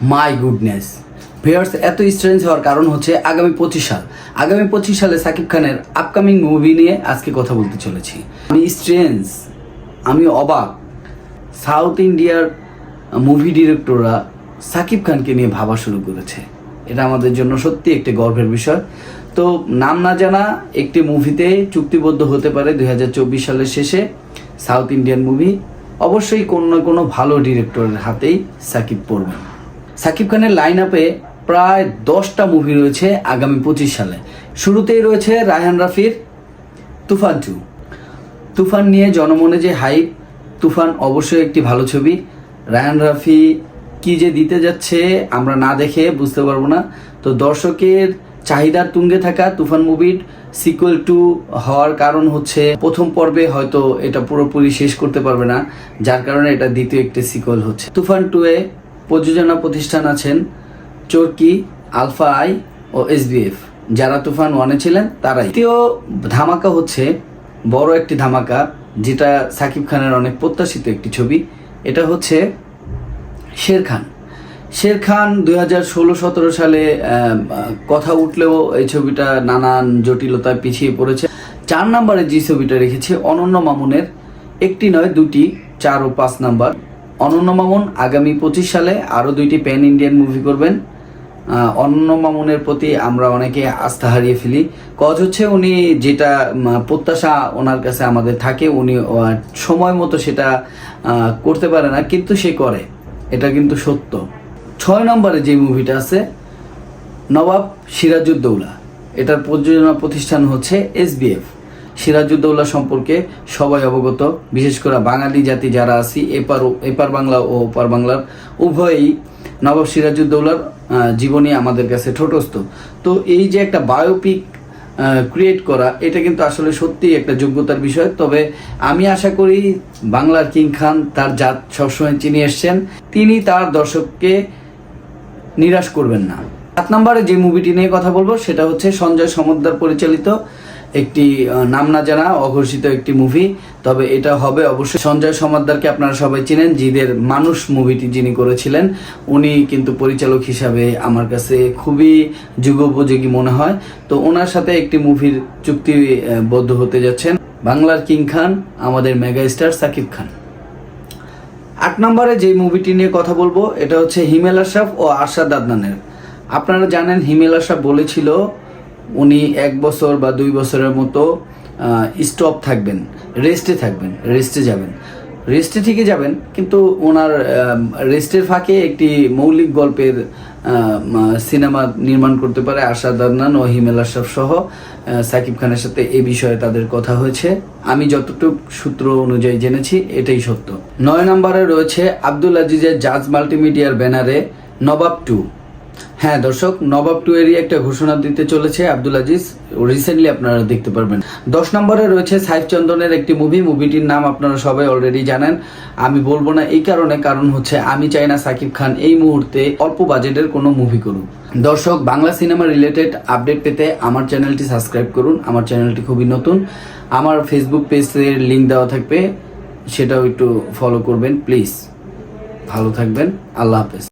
My goodness. Viewers, এত strange হওয়ার কারণ হচ্ছে আগামী পঁচিশ সাল। আগামী পঁচিশ সালে সাকিব খানের আপকামিং মুভি নিয়ে আজকে কথা বলতে চলেছি। আমি স্ট্রেঞ্জ আমি অবাক। সাউথ ইন্ডিয়ার মুভি ডিরেক্টররা সাকিব খানকে নিয়ে ভাবা শুরু করেছে। এটা আমাদের জন্য সত্যি একটি গর্বের বিষয়। তো নাম না জানা একটি মুভিতে চুক্তিবদ্ধ হতে পারে দু হাজার চব্বিশ সালের শেষে সাউথ ইন্ডিয়ান মুভি অবশ্যই কোনো না কোনো ভালো ডিরেক্টরের হাতেই সাকিব পড়বে সাকিব খানের লাইন আপে প্রায় দশটা মুভি রয়েছে আগামী পঁচিশ সালে। শুরুতেই রয়েছে রায়হান রাফির তুফান টু তুফান নিয়ে জনমনে যে হাইপ তুফান অবশ্যই একটি ভালো ছবি। রায়ান রাফি কি যে দিতে যাচ্ছে আমরা না দেখে বুঝতে পারব না। তো দর্শকের চাহিদার তুঙ্গে থাকা তুফান মুভির সিকুয়েল টু হওয়ার কারণ হচ্ছে প্রথম পর্বে হয়তো এটা পুরোপুরি শেষ করতে পারবে না, যার কারণে এটা দ্বিতীয় একটি সিকুয়েল হচ্ছে। তুফান টু এ প্রযোজনা প্রতিষ্ঠান আছেন চরকি, আলফা আই ও এসবিএফ যারা তুফান ওয়ানে ছিলেন, তারাই। দ্বিতীয় ধামাকা হচ্ছে বড় একটি ধামাকা, যেটা সাকিব খানের অনেক প্রত্যাশিত একটি ছবি। এটা হচ্ছে শের খান। শের খান দুই হাজার ষোলো সতেরো সালে কথা উঠলেও এই ছবিটা নানান জটিলতায় পিছিয়ে পড়েছে। চার নম্বরে যে ছবিটা রেখেছে অনন্য মামুনের, একটি নয়, দুটি, চার ও পাঁচ নাম্বার। অনন্য মামুন আগামী পঁচিশ সালে আরও দুইটি প্যান ইন্ডিয়ান মুভি করবেন। অনন্য মামুনের প্রতি আমরা অনেকে আস্থা হারিয়ে ফেলি। কজ হচ্ছে উনি যেটা প্রত্যাশা ওনার কাছে আমাদের থাকে, উনি সময় মতো সেটা করতে পারে না, কিন্তু সে করে। এটা কিন্তু সত্য। ছয় নম্বরে যে মুভিটা আছে, নবাব সিরাজউদ্দৌলা। এটার প্রযোজনা প্রতিষ্ঠান হচ্ছে এস এসবিএফ সিরাজউদ্দৌলা সম্পর্কে সবাই অবগত। বিশেষ করে বাঙালি জাতি যারা আছি, এপার এপার বাংলা ও ওপার বাংলার, উভয়ই নবাব সিরাজউদ্দৌলার জীবনী আমাদের কাছে ঠোঁটস্থ। তো এই যে একটা বায়োপিক ক্রিয়েট করা, এটা কিন্তু আসলে সত্যি একটা যোগ্যতার বিষয়। তবে আমি আশা করি বাংলার কিং খান তার জাত সবসময় চিনি এসছেন। তিনি তার দর্শককে নিরাশ করবেন না। সাত নম্বরে যে মুভিটি নিয়ে কথা বলব, সেটা হচ্ছে সঞ্জয় সমদ্দার পরিচালিত একটি নাম না জানা, অঘোষিত একটি মুভি তবে এটা হবে অবশ্যই সঞ্জয় সমাদ্দারকে আপনারা সবাই চিনেন জিদের মানুষ মুভিটি যিনি করেছিলেন, উনি কিন্তু পরিচালক হিসাবে আমার কাছে খুবই যুগোপযোগী মনে হয়। তো ওনার সাথে একটি মুভির চুক্তিবদ্ধ হতে যাচ্ছেন বাংলার কিং খান, আমাদের মেগা স্টার সাকিব খান। আট নম্বরে যে মুভিটি নিয়ে কথা বলব, এটা হচ্ছে হিমেল আশরাফ ও আরশাদ আদনানের। আপনারা জানেন হিমেল আশরাফ বলেছিল উনি এক বছর বা দুই বছরের মতো স্টপ থাকবেন রেস্টে থাকবেন রেস্টে যাবেন। রেস্টে ঠিকই যাবেন, কিন্তু ওনার রেস্টের ফাঁকে একটি মৌলিক গল্পের সিনেমা নির্মাণ করতে পারে আশাদ আদনান ও হিমেল সহ সাকিব খানের সাথে এ বিষয়ে তাদের কথা হয়েছে। আমি যতটুকু সূত্র অনুযায়ী জেনেছি, এটাই সত্য। নয় নম্বরে রয়েছে আব্দুল আজিজের জাজ মাল্টিমিডিয়ার ব্যানারে নবাব টু। হ্যাঁ দর্শক, নবাব টু এরই একটা ঘোষণা দিতে চলেছে আব্দুল আজিজ। রিসেন্টলি আপনারা দেখতে পারবেন। দশ নম্বরে রয়েছে সাইফ চন্দনের একটি মুভি মুভিটির নাম আপনারা সবাই অলরেডি জানেন। আমি বলব না এই কারণে, কারণ হচ্ছে আমি চাই না সাকিব খান এই মুহূর্তে অল্প বাজেটের কোনো মুভি করুক। দর্শক, বাংলা সিনেমা রিলেটেড আপডেট পেতে আমার চ্যানেলটি সাবস্ক্রাইব করুন। আমার চ্যানেলটি খুবই নতুন। আমার ফেসবুক পেজের লিঙ্ক দেওয়া থাকবে। সেটাও একটু ফলো করবেন প্লিজ ভালো থাকবেন। আল্লাহ হাফেজ।